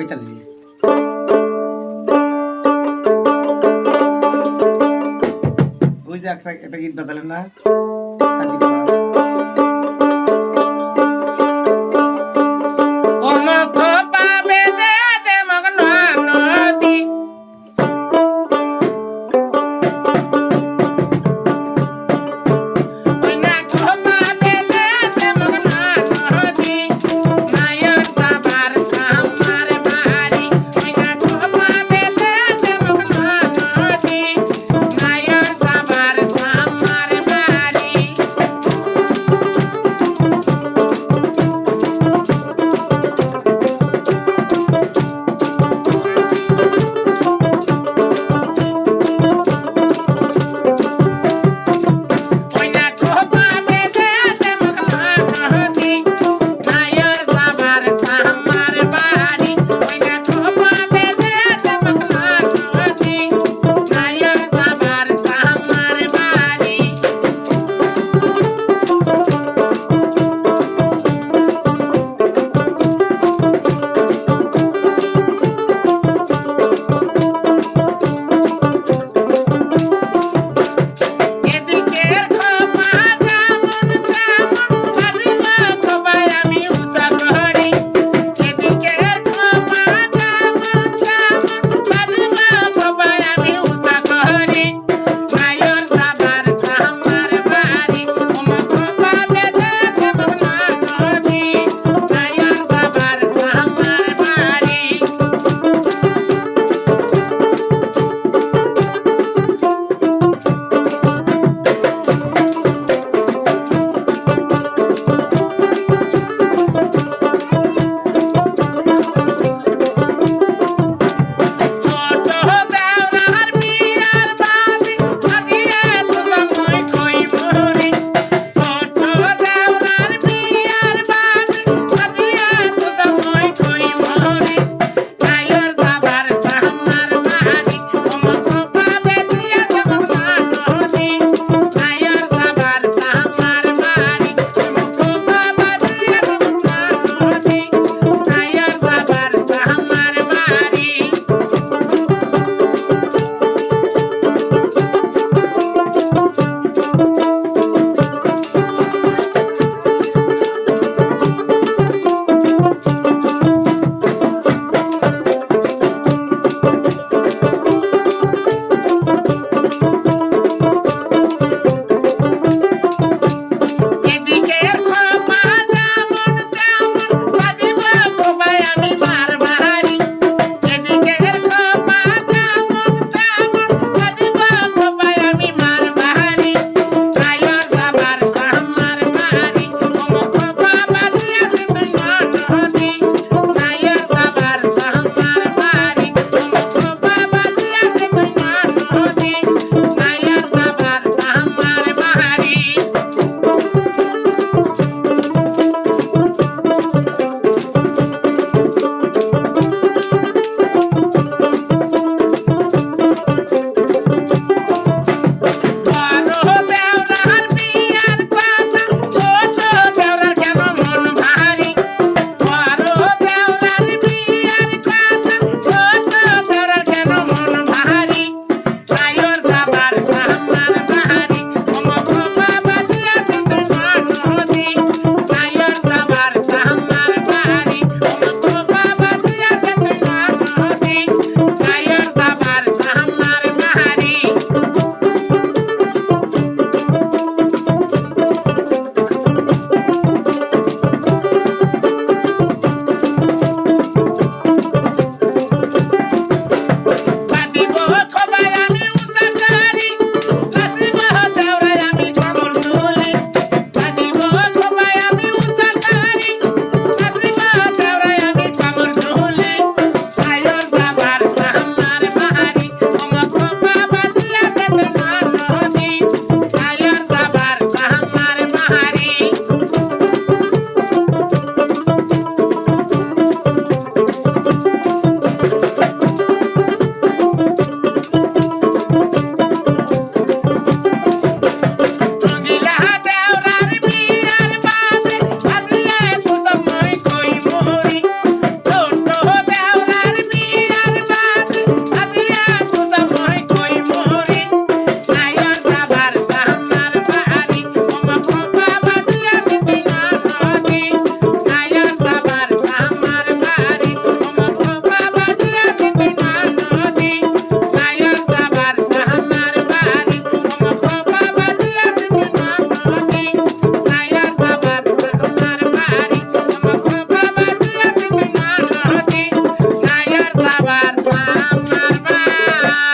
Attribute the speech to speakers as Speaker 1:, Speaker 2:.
Speaker 1: ওই তালে ওই যে একটা এটা গীত বাতালেন না? চাচি Come.